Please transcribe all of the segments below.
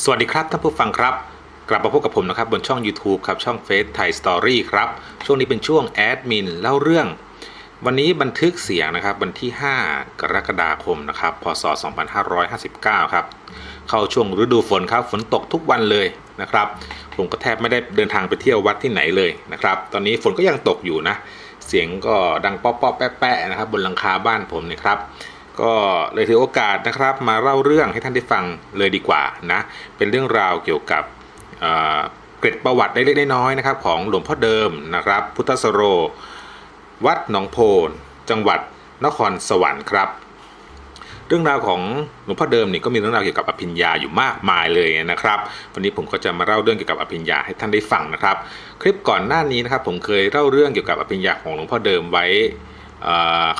สวัสดีครับท่านผู้ฟังครับ กลับมาพบกับผมนะครับบนช่อง YouTube ครับช่องเฟซไทยสตอรี่ครับ ช่วงนี้เป็นช่วงแอดมินเล่าเรื่อง วันนี้บันทึกเสียงนะครับวันที่ 5 กรกฎาคมนะครับพศ 2559 ครับ เข้าช่วงฤดูฝนครับฝนตกทุกวันเลยนะครับ ผมก็แทบไม่ได้เดินทางไปเที่ยววัดที่ไหนเลยนะครับ ตอนนี้ฝนก็ยังตกอยู่นะ เสียงก็ดังป๊อปป๊อปแป๊ะแปะนะครับบนหลังคาบ้านผมเนี่ยครับ ก็เลยถือโอกาสนะครับมาเล่าเรื่องให้ท่านได้ฟังเลยดีกว่านะเป็นเรื่องราวเกี่ยวกับเกร็ดประวัติเล็กๆน้อยๆนะครับ ของหลวงพ่อเดิมนะครับ พุทธสโร วัดหนองโพนจังหวัดนครสวรรค์ครับ เรื่องราวของหลวงพ่อเดิมนี่ก็มีเรื่องราวเกี่ยวกับอภิญญาอยู่มากมายเลยนะครับ วันนี้ผมก็จะมาเล่าเรื่องเกี่ยวกับอภิญญาให้ท่านได้ฟังนะครับ คลิปก่อนหน้านี้นะครับ ผมเคยเล่าเรื่องเกี่ยวกับอภิญญาของหลวงพ่อเดิมไว้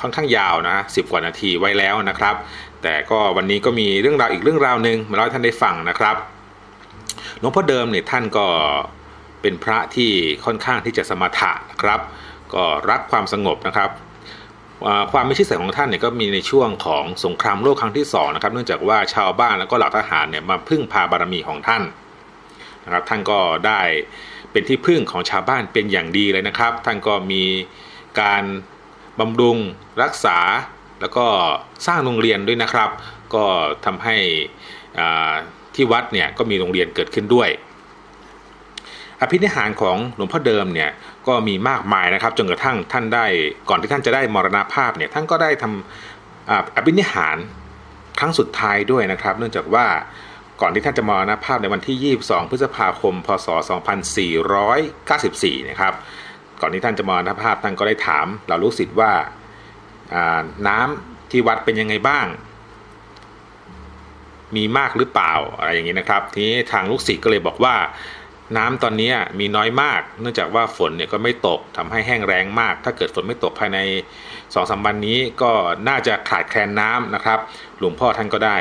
ค่อนข้างยาวนะสิบกว่านาทีไว้แล้วนะครับ แต่ก็วันนี้ก็มีเรื่องราวอีกเรื่องราวหนึ่งมาเล่าให้ท่านได้ฟังนะครับหลวงพ่อเดิมเนี่ยท่านก็เป็นพระที่ค่อนข้างที่จะสมถะนะครับ ก็รักความสงบนะครับความไม่ชื่อเสียงของท่านเนี่ยก็มีในช่วงของสงครามโลกครั้งที่สองนะครับเนื่องจากว่าชาวบ้านแล้วก็เหล่าทหารเนี่ยมาพึ่งพาบารมีของท่านนะครับท่านก็ได้เป็นที่พึ่งของชาวบ้านเป็นอย่างดีเลยนะครับ ท่านก็มีการ บำรุงรักษาแล้วก็สร้างโรงเรียนด้วยนะครับ ก็ทำให้ที่วัดเนี่ยก็มีโรงเรียนเกิดขึ้นด้วย อภินิหารของหลวงพ่อเดิมเนี่ยก็มีมากมายนะครับจนกระทั่งท่านได้ก่อนที่ท่านจะได้มรณภาพเนี่ยท่านก็ได้ทำอ่าอภินิหารครั้งสุดท้ายด้วยนะครับ เนื่องจากว่าก่อนที่ท่านจะมรณภาพในวันที่ 22 พฤษภาคม พศ 2494 นะครับ ก่อนที่ท่านจะมรณภาพท่านก็ได้ถามเหล่าลูกศิษย์ว่าน้ำที่วัดเป็นยังไงบ้าง มีมากหรือเปล่าอะไรอย่างนี้นะครับ ทีนี้ทางลูกศิษย์ก็เลยบอกว่าน้ำตอนนี้มีน้อยมาก เนื่องจากว่าฝนเนี่ยก็ไม่ตกทำให้แห้งแรงมาก ถ้าเกิดฝนไม่ตกภายใน2องสามวันนี้ก็น่าจะขาดแคลนน้ำนะครับ หลวงพ่อท่านก็ได้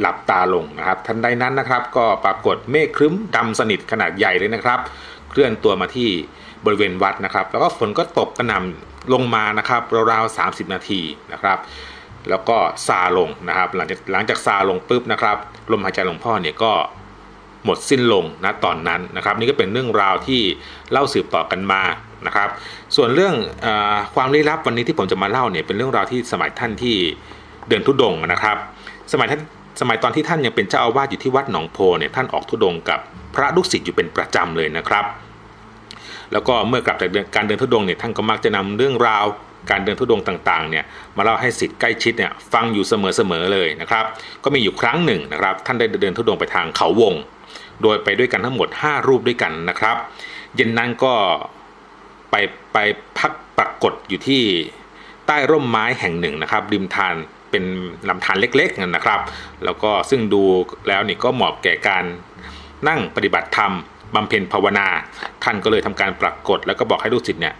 หลับตาลงนะครับ ทันใดนั้นนะครับ ก็ปรากฏเมฆครึ้มดำสนิทขนาดใหญ่เลยนะครับ เคลื่อนตัวมาที่ บริเวณวัดนะครับ แล้วก็ฝนก็ตกกระหน่ำลงมานะครับราวๆ30 นาทีนะครับ แล้วก็ซาลงนะครับ หลังจากหลังจากซาลงปุ๊บนะครับลมหายใจหลวงพ่อเนี่ยก็หมดสิ้นลงนะตอนนั้นนะครับ นี่ก็เป็นเรื่องราวที่เล่าสืบต่อกันมานะครับ ส่วนเรื่องอความลี้ลับวันนี้ที่ผมจะมาเล่าเนี่ยเป็นเรื่องราวที่สมัยท่านที่เดินทุดงนะครับ สมัยท่านสมัยตอนที่ท่านยังเป็นเจ้าอาวาสอยู่ที่วัดหนองโพเนี่ยท่านออกทุดงกับพระลูกศิษย์อยู่เป็นประจำเลยนะครับ แล้วก็เมื่อกลับจากการเดินทุดงเนี่ยท่านก็มักจะนำเรื่องราวการเดินทุดงต่างๆเนี่ยมาเล่าให้ศิษย์ใกล้ชิดเนี่ยฟังอยู่เสมอๆเลยนะครับก็มีอยู่ครั้งหนึ่งนะครับท่านได้เดินทุดงไปทางเขาวง โดยไปด้วยกันทั้งหมด 5 รูปด้วยกันนะครับ เย็นนั้นก็ไปไปพักปรากฏอยู่ที่ใต้ร่มไม้แห่งหนึ่งนะครับริมทานเป็นลำธารเล็กๆนะครับ แล้วก็ซึ่งดูแล้วนี่ก็เหมาะแก่การนั่งปฏิบัติธรรม บำเพ็ญภาวนา ท่านก็เลยทำการปรากฏ แล้วก็บอกให้ลูกศิษย์เนี่ย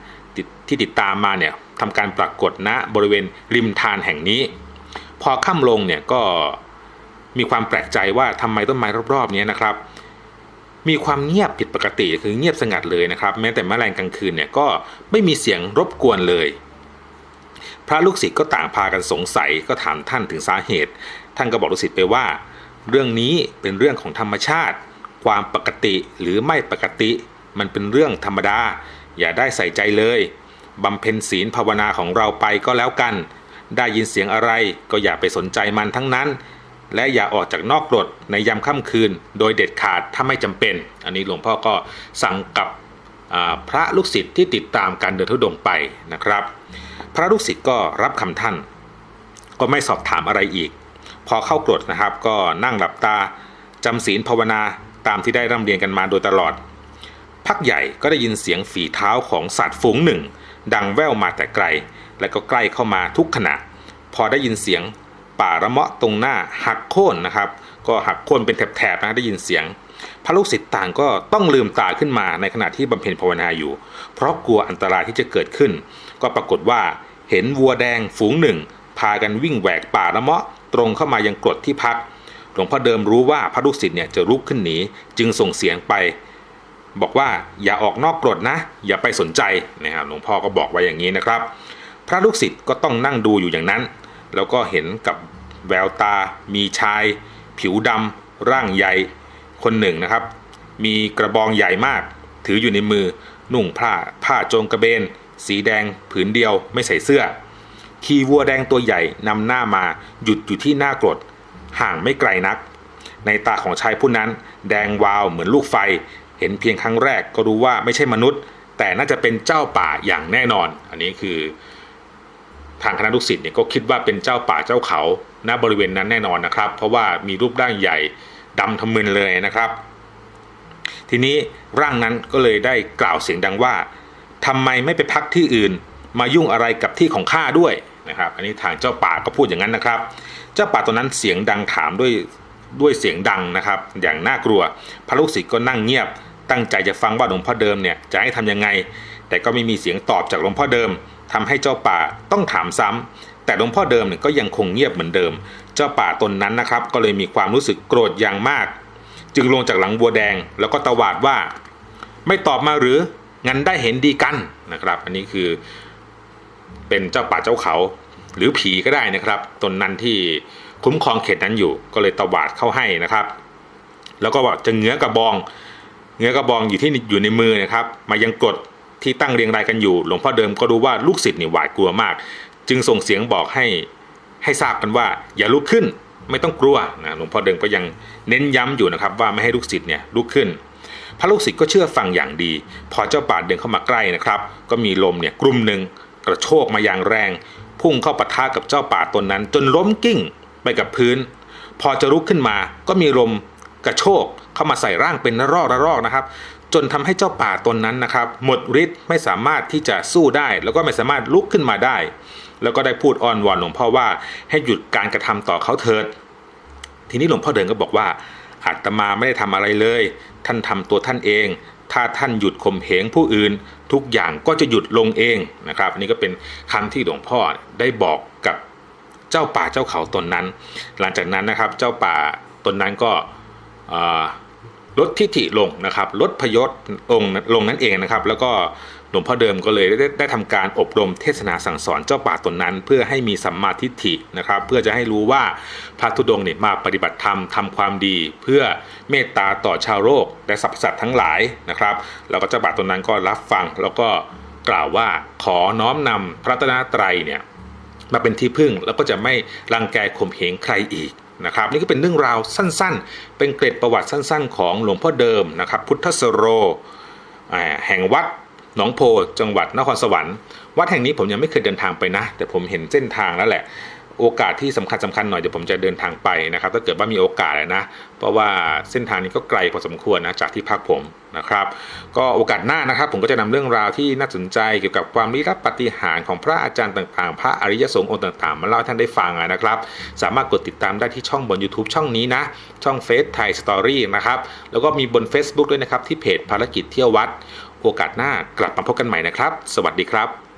ที่ติดตามมาเนี่ยทำการปรากฏณบริเวณริมทานแห่งนี้ พอค่ำลงเนี่ยก็มีความแปลกใจว่าทำไมต้นไม้รอบๆนี้นะครับ มีความเงียบผิดปกติคือเงียบสงัดเลยนะครับ แม้แต่แมลงกลางคืนเนี่ยก็ไม่มีเสียงรบกวนเลย พระลูกศิษย์ก็ต่างพากันสงสัยก็ถามท่านถึงสาเหตุ ท่านก็บอกลูกศิษย์ไปว่า เรื่องนี้เป็นเรื่องของธรรมชาติ ความปกติหรือไม่ปกติ มันเป็นเรื่องธรรมดา อย่าได้ใส่ใจเลยบำเพ็ญศีลภาวนาของเราไปก็แล้วกัน ได้ยินเสียงอะไรก็อย่าไปสนใจมันทั้งนั้น และอย่าออกจากนอกกฎในยามค่ำคืน โดยเด็ดขาดถ้าไม่จำเป็น อันนี้หลวงพ่อก็สั่งกับพระลูกศิษย์ที่ติดตามการเดินทุดงค์ไปนะครับ พระลูกศิษย์ก็รับคำท่าน ก็ไม่สอบถามอะไรอีก พอเข้ากรดนะครับก็นั่งหลับตาจำศีลภาวนา ตามที่ได้ร่ำเรียนกันมาโดยตลอด พักใหญ่ก็ได้ยินเสียงฝีเท้าของสัตว์ฝูงหนึ่ง ดังแว่วมาแต่ไกล และก็ใกล้เข้ามาทุกขณะ พอได้ยินเสียงป่าระเมาะตรงหน้าหักโค่นนะครับ ก็หักโค่นเป็นแถบๆนะได้ยินเสียง พระลูกศิษย์ต่างก็ต้องลืมตาขึ้นมาในขณะที่บำเพ็ญภาวนาอยู่ เพราะกลัวอันตรายที่จะเกิดขึ้น ก็ปรากฏว่าเห็นวัวแดงฝูงหนึ่ง พากันวิ่งแหวกป่าระเมาะตรงเข้ามายังกรดที่พัก หลวงพ่อเดิมรู้ว่าพระลูกศิษย์เนี่ยจะลุกขึ้นหนีจึงส่งเสียงไป บอกว่าอย่าออกนอกกรดนะ อย่าไปสนใจนะครับหลวงพ่อก็บอกไว้อย่างนี้นะครับ พระลูกศิษย์ก็ต้องนั่งดูอยู่อย่างนั้น แล้วก็เห็นกับแววตา มีชาย ผิวดำร่างใหญ่คนหนึ่งนะครับ มีกระบองใหญ่มาก ถืออยู่ในมือนุ่งผ้าผ้าโจงกระเบน สีแดงผืนเดียวไม่ใส่เสื้อ ขี่วัวแดงตัวใหญ่นำหน้ามาหยุดอยู่ที่หน้ากรด ห่างไม่ไกลนัก ในตาของชายผู้นั้น แดงวาวเหมือนลูกไฟ เห็นเพียงครั้งแรกก็รู้ว่าไม่ใช่มนุษย์ แต่น่าจะเป็นเจ้าป่าอย่างแน่นอน อันนี้คือ ทางคณะลูกศิษย์เนี่ยก็คิดว่าเป็นเจ้าป่าเจ้าเขาณบริเวณนั้นแน่นอนนะครับ เพราะว่ามีรูปร่างใหญ่ดำทะมึนเลยนะครับ ทีนี้ร่างนั้นก็เลยได้กล่าวเสียงดังว่าทำไมไม่ไปพักที่อื่น มายุ่งอะไรกับที่ของข้าด้วยนะครับ อันนี้ทางเจ้าป่าก็พูดอย่างนั้นนะครับ เจ้าป่าตัวนั้นเสียงดังถามด้วยด้วยเสียงดังนะครับ อย่างน่ากลัว พระลูกศิษย์ก็นั่งเงียบ ตั้งใจจะฟังว่าหลวงพ่อเดิมเนี่ยจะให้ทำยังไง แต่ก็ไม่มีเสียงตอบจากหลวงพ่อเดิมทำให้เจ้าป่าต้องถามซ้ำแต่หลวงพ่อเดิมเนี่ยก็ยังคงเงียบเหมือนเดิม เจ้าป่าตนนั้นนะครับ ก็เลยมีความรู้สึกโกรธอย่างมาก จึงลงจากหลังบัวแดง แล้วก็ตวาดว่า ไม่ตอบมาหรืองั้นได้เห็นดีกันนะครับ อันนี้คือเป็นเจ้าป่าเจ้าเขา หรือผีก็ได้นะครับ ตนนั้นที่คุ้มครองเขตนั้นอยู่ ก็เลยตวาดเข้าให้นะครับ แล้วก็จะเงื้อกระบอง เงื้อกระบองอยู่ที่อยู่ในมือนะครับ มายังกดที่ตั้งเรียงรายกันอยู่ หลวงพ่อเดิมก็รู้ว่าลูกศิษย์นี่หวาดกลัวมาก จึงส่งเสียงบอกให้ให้ทราบกันว่า อย่าลุกขึ้นไม่ต้องกลัวนะหลวงพ่อเดิมก็ยังเน้นย้ำอยู่นะครับ ว่าไม่ให้ลูกศิษย์เนี่ยลุกขึ้น พระลูกศิษย์ก็เชื่อฟังอย่างดี พอเจ้าป่าเดินเข้ามาใกล้นะครับ ก็มีลมเนี่ยกลุ่มหนึ่งกระโชกมาอย่างแรง พุ่งเข้าปะทะกับเจ้าป่าตนนั้น จนล้มกิ้งไปกับพื้น พอจะลุกขึ้นมาก็มีลมกระโชกเข้ามาใส่ร่างเป็นระรอกระรอกนะครับ จนทำให้เจ้าป่าตนนั้นนะครับ หมดฤทธิ์ไม่สามารถที่จะสู้ได้ แล้วก็ไม่สามารถลุกขึ้นมาได้ แล้วก็ได้พูดอ้อนวอนหลวงพ่อว่าให้หยุดการกระทำต่อเขาเถิด ทีนี้หลวงพ่อเดินก็บอกว่าอาตมาไม่ได้ทำอะไรเลย ท่านทำตัวท่านเอง ถ้าท่านหยุดข่มเหงผู้อื่น ทุกอย่างก็จะหยุดลงเองนะครับนี่ก็เป็นคำที่หลวงพ่อได้บอกกับเจ้าป่าเจ้าเขาตนนั้น หลังจากนั้นนะครับเจ้าป่าตนนั้นก็ลดทิฐิลงนะครับลดพยศลงลงนั่นเองนะครับ แล้วก็ หลวงพ่อเดิมก็เลยได้ได้ทำการอบรมเทศนาสั่งสอนเจ้าป่าตนนั้น เพื่อให้มีสัมมาทิฏฐินะครับ เพื่อจะให้รู้ว่าพระธุดงค์เนี่ยมาปฏิบัติธรรมทำความดี เพื่อเมตตาต่อชาวโลกและสรรพสัตว์ทั้งหลายนะครับแล้วก็เจ้าป่าตนนั้นก็รับฟังแล้วก็กล่าวว่าขอน้อมนำพระรัตนตรัยเนี่ยมาเป็นที่พึ่งแล้วก็จะไม่รังแกข่มเหงใครอีกนะครับนี่ก็เป็นเรื่องราวสั้นๆ เป็นเกร็ดประวัติสั้นๆ ของหลวงพ่อเดิมนะครับพุทธสโรแห่งวัด หนองโพจังหวัดนครสวรรค์วัดแห่งนี้ผมยังไม่เคยเดินทางไปนะ แต่ผมเห็นเส้นทางแล้วแหละ โอกาสที่สำคัญสำคัญหน่อยเดี๋ยวผมจะเดินทางไปนะครับ ถ้าเกิดว่ามีโอกาสนะ เพราะว่าเส้นทางนี้ก็ไกลพอสมควรนะจากที่พักผมนะครับ ก็โอกาสหน้านะครับ ผมก็จะนำเรื่องราวที่น่าสนใจเกี่ยวกับความลี้ลับปฏิหารของพระอาจารย์ต่างๆ พระอริยสงฆ์องค์ต่างๆ มาเล่าให้ท่านได้ฟังนะครับ สามารถกดติดตามได้ที่ช่องบน YouTube ช่องนี้นะ ช่องเฟซไทยสตอรี่นะครับ แล้วก็มีบน Facebook ด้วยนะครับที่เพจภารกิจเที่ยววัด โอกาสหน้ากลับมาพบกันใหม่นะครับ สวัสดีครับ